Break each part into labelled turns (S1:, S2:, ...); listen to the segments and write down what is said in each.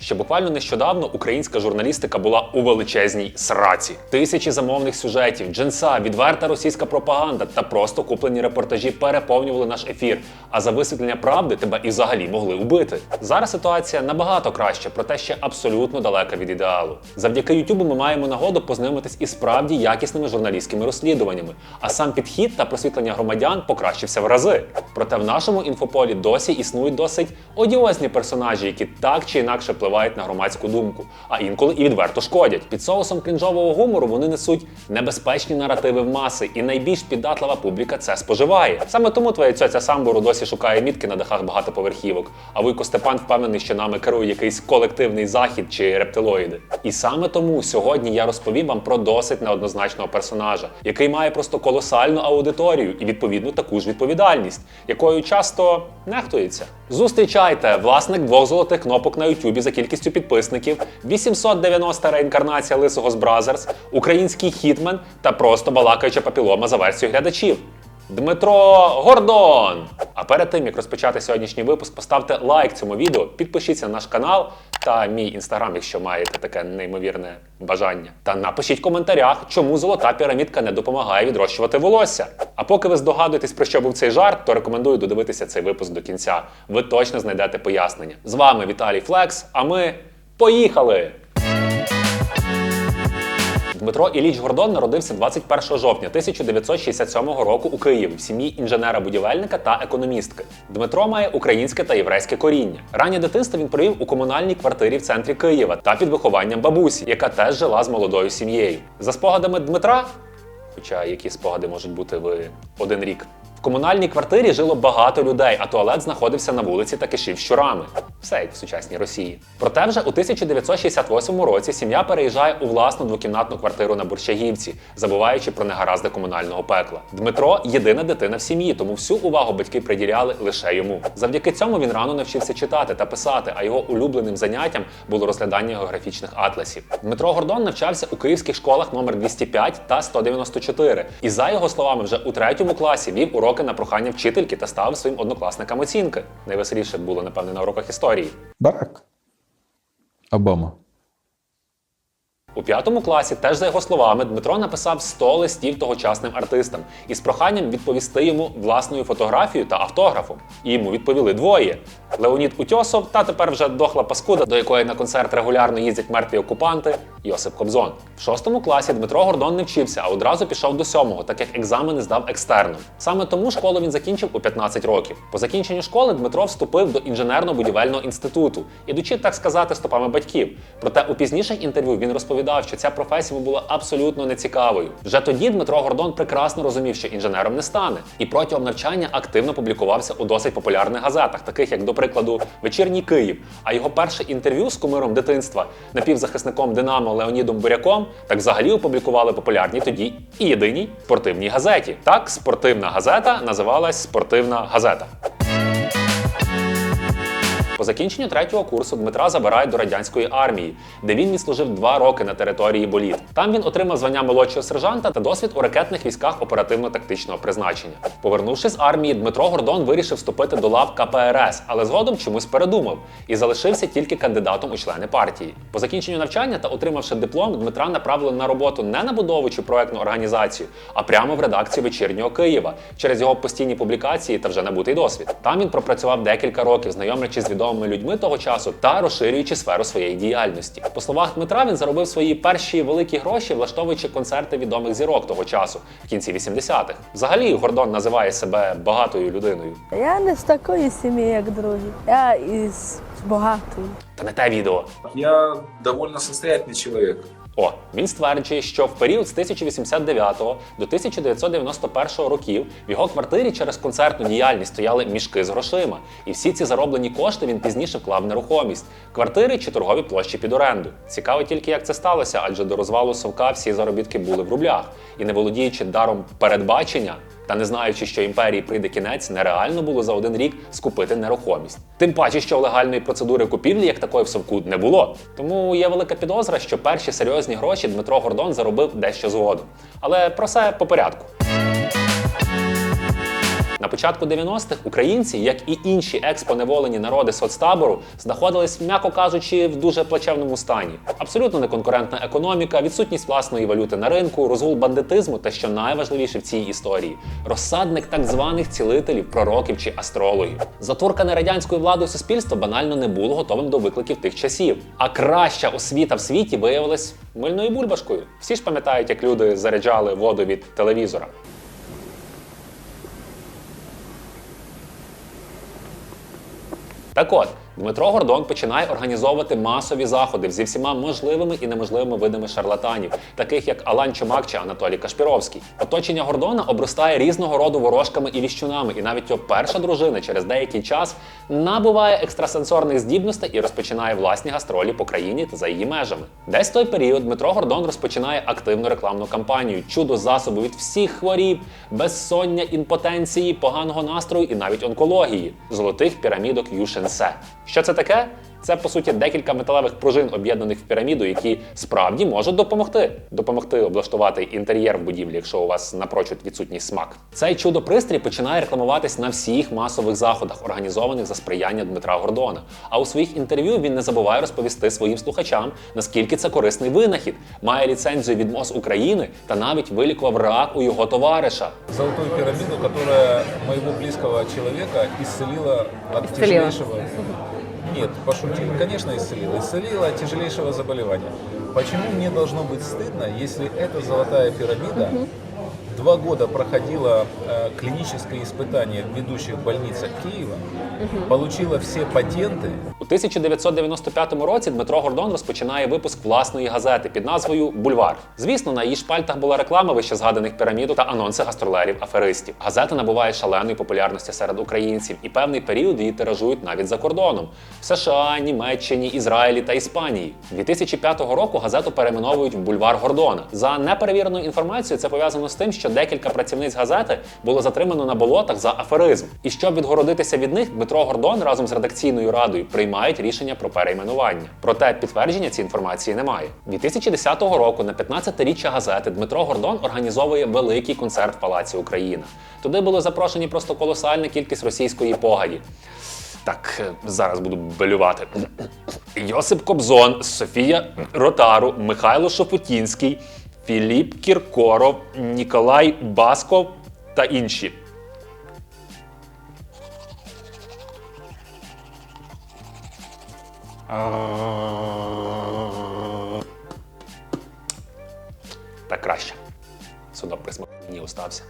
S1: Ще буквально нещодавно українська журналістика була у величезній сраці. Тисячі замовних сюжетів, джинса, відверта російська пропаганда та просто куплені репортажі переповнювали наш ефір. А за висвітлення правди тебе і взагалі могли убити. Зараз ситуація набагато краща, проте ще абсолютно далека від ідеалу. Завдяки Ютубу ми маємо нагоду познайомитись із справді якісними журналістськими розслідуваннями. А сам підхід та просвітлення громадян покращився в рази. Проте в нашому інфополі досі існують досить одіозні персонажі, які так чи інакше впливають на громадську думку, а інколи і відверто шкодять. Під соусом крінжового гумору вони несуть небезпечні наративи в маси, і найбільш піддатлива публіка це споживає. Саме тому твоя цьоця Самбору досі шукає мітки на дахах багатоповерхівок, а Вуйко Степан впевнений, що нами керує якийсь колективний захід чи рептилоїди. І саме тому сьогодні я розповім вам про досить неоднозначного персонажа, який має просто колосальну аудиторію і відповідну таку ж відповідальність, якою часто нехтується. Зустрічайте власник двох золотих кнопок на Ютубі за кількістю підписників, 890 реінкарнація лисого з Бразерс, український хітмен та просто балакаюча папілома за версією глядачів. Дмитро Гордон! А перед тим як розпочати сьогоднішній випуск, поставте лайк цьому відео, підпишіться на наш канал та мій інстаграм, якщо маєте таке неймовірне бажання. Та напишіть в коментарях, чому золота пірамідка не допомагає відрощувати волосся. А поки ви здогадуєтесь, про що був цей жарт, то рекомендую додивитися цей випуск до кінця. Ви точно знайдете пояснення. З вами Віталій Флекс, а ми поїхали! Дмитро Іліч Гордон народився 21 жовтня 1967 року у Києві в сім'ї інженера-будівельника та економістки. Дмитро має українське та єврейське коріння. Раннє дитинство він провів у комунальній квартирі в центрі Києва та під вихованням бабусі, яка теж жила з молодою сім'єю. За спогадами Дмитра, хоча які спогади можуть бути в один рік. В комунальній квартирі жило багато людей, а туалет знаходився на вулиці та кишів щурами. Все як в сучасній Росії. Проте вже у 1968 році сім'я переїжджає у власну двокімнатну квартиру на Борщагівці, забуваючи про негаразди комунального пекла. Дмитро єдина дитина в сім'ї, тому всю увагу батьки приділяли лише йому. Завдяки цьому він рано навчився читати та писати, а його улюбленим заняттям було розглядання географічних атласів. Дмитро Гордон навчався у київських школах номер 205 та 194. І за його словами, вже у третьому класі вів уроки на прохання вчительки та ставив своїм однокласникам оцінки. Найвеселіше було, напевне, на уроках історії.
S2: Барак. Обама.
S1: У п'ятому класі, теж за його словами, Дмитро написав 100 листів тогочасним артистам із проханням відповісти йому власною фотографією та автографом. І йому відповіли двоє: Леонід Утьосов та тепер вже дохла паскуда, до якої на концерт регулярно їздять мертві окупанти Йосип Кобзон. В шостому класі Дмитро Гордон не вчився, а одразу пішов до сьомого, так як екзамени здав екстерном. Саме тому школу він закінчив у 15 років. По закінченню школи Дмитро вступив до інженерно-будівельного інституту, ідучи, так сказати, стопами батьків. Проте у пізніших інтерв'ю він розповідав, що ця професія була абсолютно нецікавою. Вже тоді Дмитро Гордон прекрасно розумів, що інженером не стане, і протягом навчання активно публікувався у досить популярних газетах, таких як, до прикладу, Вечірній Київ. А його перше інтерв'ю з кумиром дитинства, напівзахисником Динамо Леонідом Буряком, так взагалі опублікували популярній тоді і єдиній спортивній газеті. Так, спортивна газета називалась Спортивна газета. По закінченню третього курсу Дмитра забирають до радянської армії, де він відслужив два роки на території боліт. Там він отримав звання молодшого сержанта та досвід у ракетних військах оперативно-тактичного призначення. Повернувшись з армії, Дмитро Гордон вирішив вступити до лав КПРС, але згодом чомусь передумав і залишився тільки кандидатом у члени партії. По закінченню навчання та отримавши диплом, Дмитра направили на роботу не на будову чи проектну організацію, а прямо в редакцію вечірнього Києва через його постійні публікації та вже набутий досвід. Там він пропрацював декілька років, знайомлячись з відомими людьми того часу та розширюючи сферу своєї діяльності. По словах Дмитра, він заробив свої перші великі гроші, влаштовуючи концерти відомих зірок того часу в кінці 80-х. Взагалі, Гордон називає себе багатою людиною.
S3: Я не з такої сім'ї, як другі. Я із багатої.
S1: Та не те відео.
S4: Я довольно состоятельний человек.
S1: О, він стверджує, що в період з 1089 до 1991 років в його квартирі через концертну діяльність стояли мішки з грошима, і всі ці зароблені кошти він пізніше вклав нерухомість, квартири чи торгові площі під оренду. Цікаво тільки, як це сталося, адже до розвалу совка всі заробітки були в рублях, і не володіючи даром передбачення. Та не знаючи, що імперії прийде кінець, нереально було за один рік скупити нерухомість. Тим паче, що легальної процедури купівлі як такої в совку не було. Тому є велика підозра, що перші серйозні гроші Дмитро Гордон заробив дещо згодом. Але про це по порядку. На початку 90-х українці, як і інші експоневолені народи соцтабору, знаходились, м'яко кажучи, в дуже плачевному стані. Абсолютно неконкурентна економіка, відсутність власної валюти на ринку, розгул бандитизму та що найважливіше в цій історії розсадник так званих цілителів, пророків чи астрологів. Затуркане радянською владою суспільство банально не було готовим до викликів тих часів. А краща освіта в світі виявилась мильною бульбашкою. Всі ж пам'ятають, як люди заряджали воду від телевізора. Так от, Дмитро Гордон починає організовувати масові заходи зі всіма можливими і неможливими видами шарлатанів, таких як Алан Чумак чи Анатолій Кашпіровський. Оточення Гордона обростає різного роду ворожками і віщунами, і навіть його перша дружина через деякий час набуває екстрасенсорних здібностей і розпочинає власні гастролі по країні та за її межами. Десь в той період Дмитро Гордон розпочинає активну рекламну кампанію, чудо засобу від всіх хворіб, безсоння, імпотенції, поганого настрою і навіть онкології, золотих пірамідок Юшенсе. Що це таке? Це по суті декілька металевих пружин, об'єднаних в піраміду, які справді можуть допомогти. Допомогти облаштувати інтер'єр в будівлі, якщо у вас напрочуд відсутній смак. Цей чудо-пристрій починає рекламуватись на всіх масових заходах, організованих за сприяння Дмитра Гордона. А у своїх інтерв'ю він не забуває розповісти своїм слухачам, наскільки це корисний винахід, має ліцензію від МОЗ України та навіть вилікував рак у його товариша.
S2: Золотую пирамиду, которая моего близкого человека исцелила от
S5: Исцелила.
S2: тяжелейшего... Нет, пошутил. Конечно, исцелила. Исцелила от тяжелейшего заболевания. Почему мне должно быть стыдно, если эта золотая пирамида два года проходила э, клиническое испытание в ведущих больницах Киева, получила все патенты,
S1: У 1995 році Дмитро Гордон розпочинає випуск власної газети під назвою Бульвар. Звісно, на її шпальтах була реклама вище згаданих пірамідок та анонси гастролерів-аферистів. Газета набуває шаленої популярності серед українців, і певний період її тиражують навіть за кордоном в США, Німеччині, Ізраїлі та Іспанії. 2005 року газету перейменовують в бульвар Гордона. За неперевіреною інформацією, це пов'язано з тим, що декілька працівниць газети було затримано на болотах за аферизм. І щоб відгородитися від них, Дмитро Гордон разом з редакційною радою приймають рішення про перейменування. Проте підтвердження цієї інформації немає. 2010 року на 15-річчя газети Дмитро Гордон організовує великий концерт в Палаці Україна. Туди було запрошені просто колосальна кількість російської погаді. Так, е, зараз буду белювати. Йосип Кобзон, Софія Ротару, Михайло Шопутінський, Філіп Кіркоров, Ніколай Басков та інші. Так краще. Судок присмак мені остався.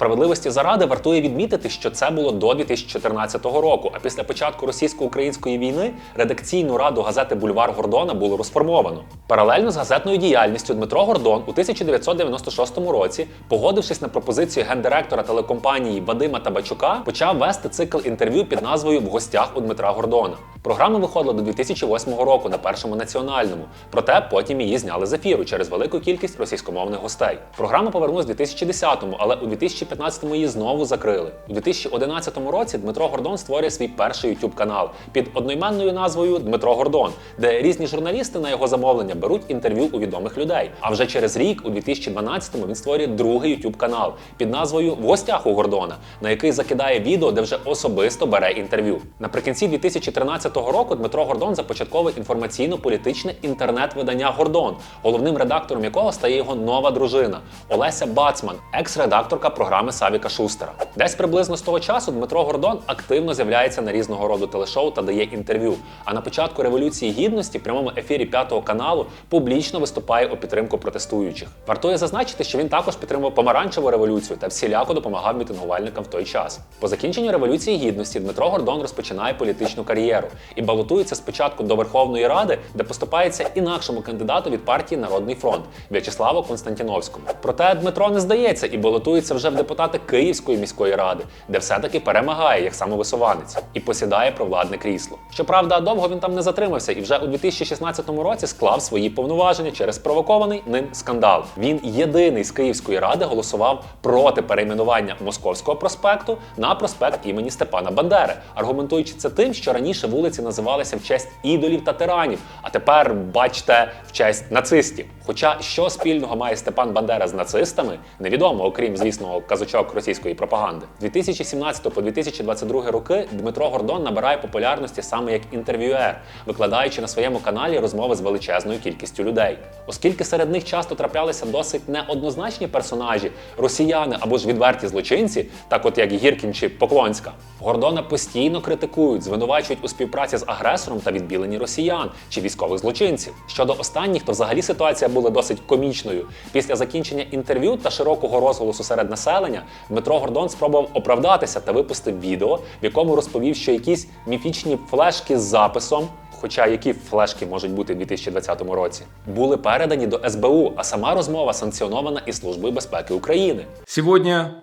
S1: Справедливості заради вартує відмітити, що це було до 2014 року. А після початку російсько-української війни редакційну раду газети Бульвар Гордона було розформовано. Паралельно з газетною діяльністю Дмитро Гордон у 1996 році, погодившись на пропозицію гендиректора телекомпанії Вадима Табачука, почав вести цикл інтерв'ю під назвою В гостях у Дмитра Гордона. Програма виходила до 2008 року на першому національному, проте потім її зняли з ефіру через велику кількість російськомовних гостей. Програма повернулась у 2010-му, але у 2015-му її знову закрили. У 2011 році Дмитро Гордон створює свій перший YouTube канал під одноіменною назвою Дмитро Гордон, де різні журналісти на його замовлення беруть інтерв'ю у відомих людей. А вже через рік, у 2012-му, він створює другий YouTube канал під назвою В гостях у Гордона, на який закидає відео, де вже особисто бере інтерв'ю. Наприкінці 2013 року Дмитро Гордон започатковує інформаційно-політичне інтернет-видання Гордон, головним редактором якого стає його нова дружина Олеся Бацман, екс-редакторка програми Савіка Шустера. Десь приблизно з того часу Дмитро Гордон активно з'являється на різного роду телешоу та дає інтерв'ю. А на початку революції гідності в прямому ефірі п'ятого каналу публічно виступає у підтримку протестуючих. Вартує зазначити, що він також підтримував помаранчеву революцію та всіляко допомагав мітингувальникам в той час. По закінченню революції гідності Дмитро Гордон розпочинає політичну кар'єру і балотується спочатку до Верховної Ради, де поступається інакшому кандидату від партії Народний фронт В'ячеславу Константіновському. Проте Дмитро не здається і балотується вже в депутати Київської міської ради, де все-таки перемагає як самовисуванець і посідає провладне крісло. Щоправда, довго він там не затримався і вже у 2016 році склав свої повноваження через провокований ним скандал. Він єдиний з Київської ради голосував проти перейменування Московського проспекту на проспект імені Степана Бандери, аргументуючи це тим, що раніше вулиці називалися в честь ідолів та тиранів, а тепер, бачте, в честь нацистів. Хоча що спільного має Степан Бандера з нацистами, невідомо, окрім звісного казочок російської пропаганди. 2017 по 2022 роки Дмитро Гордон набирає популярності саме як інтерв'юер, викладаючи на своєму каналі розмови з величезною кількістю людей. Оскільки серед них часто траплялися досить неоднозначні персонажі, росіяни або ж відверті злочинці, так от як Гіркін чи Поклонська, Гордона постійно критикують, звинувачують у співпраці з агресором та відбіленні росіян чи військових злочинців. Щодо останніх, то взагалі ситуація була досить комічною. Після закінчення інтерв'ю та широкого розголосу серед населення Дмитро Гордон спробував оправдатися та випустив відео, в якому розповів, що якісь міфічні флешки з записом. Хоча які флешки можуть бути в 2020 році, були передані до СБУ, а сама розмова санкціонована і Службою безпеки України.
S5: Сегодня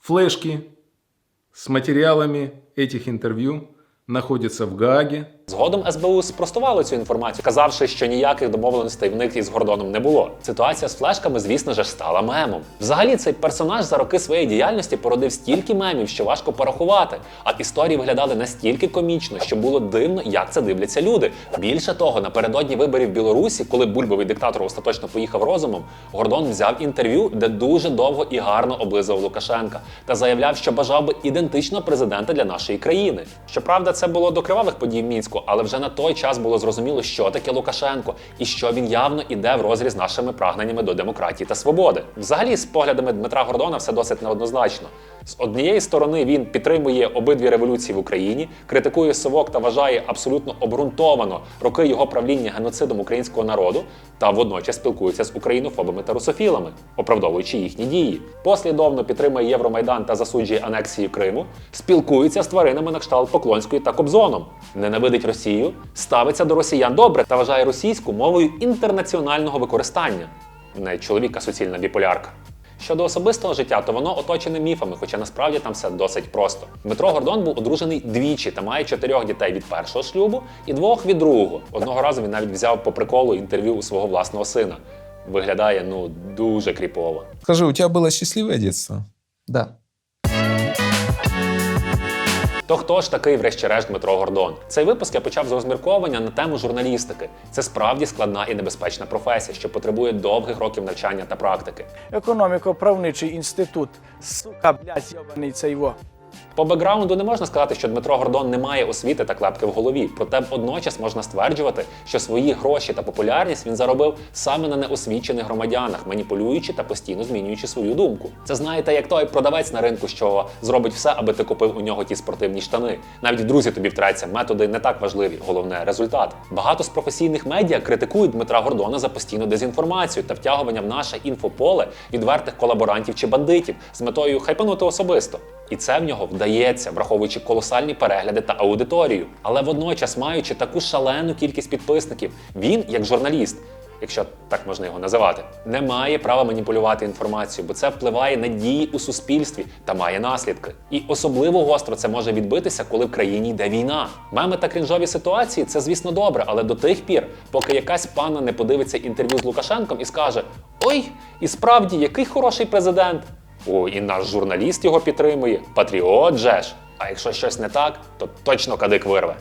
S5: флешки с материалами этих интервью находятся в Гааге.
S1: Згодом СБУ спростувало цю інформацію, казавши, що ніяких домовленостей в них із Гордоном не було. Ситуація з флешками, звісно ж, стала мемом. Взагалі, цей персонаж за роки своєї діяльності породив стільки мемів, що важко порахувати. А історії виглядали настільки комічно, що було дивно, як це дивляться люди. Більше того, напередодні виборів в Білорусі, коли бульбовий диктатор остаточно поїхав розумом, Гордон взяв інтерв'ю, де дуже довго і гарно облизав Лукашенка та заявляв, що бажав би ідентичного президента для нашої країни. Щоправда, це було до кривавих подій в мінську, але вже на той час було зрозуміло, що таке Лукашенко і що він явно іде в розріз нашими прагненнями до демократії та свободи. Взагалі, з поглядами Дмитра Гордона, все досить неоднозначно. З однієї сторони він підтримує обидві революції в Україні, критикує совок та вважає абсолютно обґрунтовано роки його правління геноцидом українського народу, та водночас спілкується з українофобами та русофілами, оправдовуючи їхні дії. Послідовно підтримує Євромайдан та засуджує анексію Криму, спілкується з тваринами на кшталт Поклонської та Кобзоном, ненавидить Росію, ставиться до росіян добре та вважає російську мовою інтернаціонального використання. Не чоловіка суцільна біполярка. Щодо особистого життя, то воно оточене міфами, хоча насправді там все досить просто. Дмитро Гордон був одружений двічі та має чотирьох дітей від першого шлюбу і двох від другого. Одного разу він навіть взяв по приколу інтерв'ю у свого власного сина. Виглядає ну дуже кріпово.
S6: Скажи, у тебя было щасливе детство?
S7: Да.
S1: То хто ж такий, врешті-решт, Дмитро Гордон? Цей випуск я почав з розмірковування на тему журналістики. Це справді складна і небезпечна професія, що потребує довгих років навчання та практики.
S8: економіко-правничий інститут. Сука, блядь, йобаний це його.
S1: По бекграунду не можна сказати, що Дмитро Гордон не має освіти та клепки в голові. Проте водночас можна стверджувати, що свої гроші та популярність він заробив саме на неосвічених громадянах, маніпулюючи та постійно змінюючи свою думку. Це знаєте, як той продавець на ринку, що зробить все, аби ти купив у нього ті спортивні штани. Навіть друзі тобі втраться, методи не так важливі, головне результат. Багато з професійних медіа критикують Дмитра Гордона за постійну дезінформацію та втягування в наше інфополе відвертих колаборантів чи бандитів з метою хайпанути особисто. І це в нього вдається, враховуючи колосальні перегляди та аудиторію. Але водночас, маючи таку шалену кількість підписників, він, як журналіст, якщо так можна його називати, не має права маніпулювати інформацією, бо це впливає на дії у суспільстві та має наслідки. І особливо гостро це може відбитися, коли в країні йде війна. Меми та крінжові ситуації це, звісно, добре, але до тих пір, поки якась панна не подивиться інтерв'ю з Лукашенком і скаже: Ой, і справді, який хороший президент. О, і наш журналіст його підтримує. Патріот же ж. А якщо щось не так, то точно кадик вирве.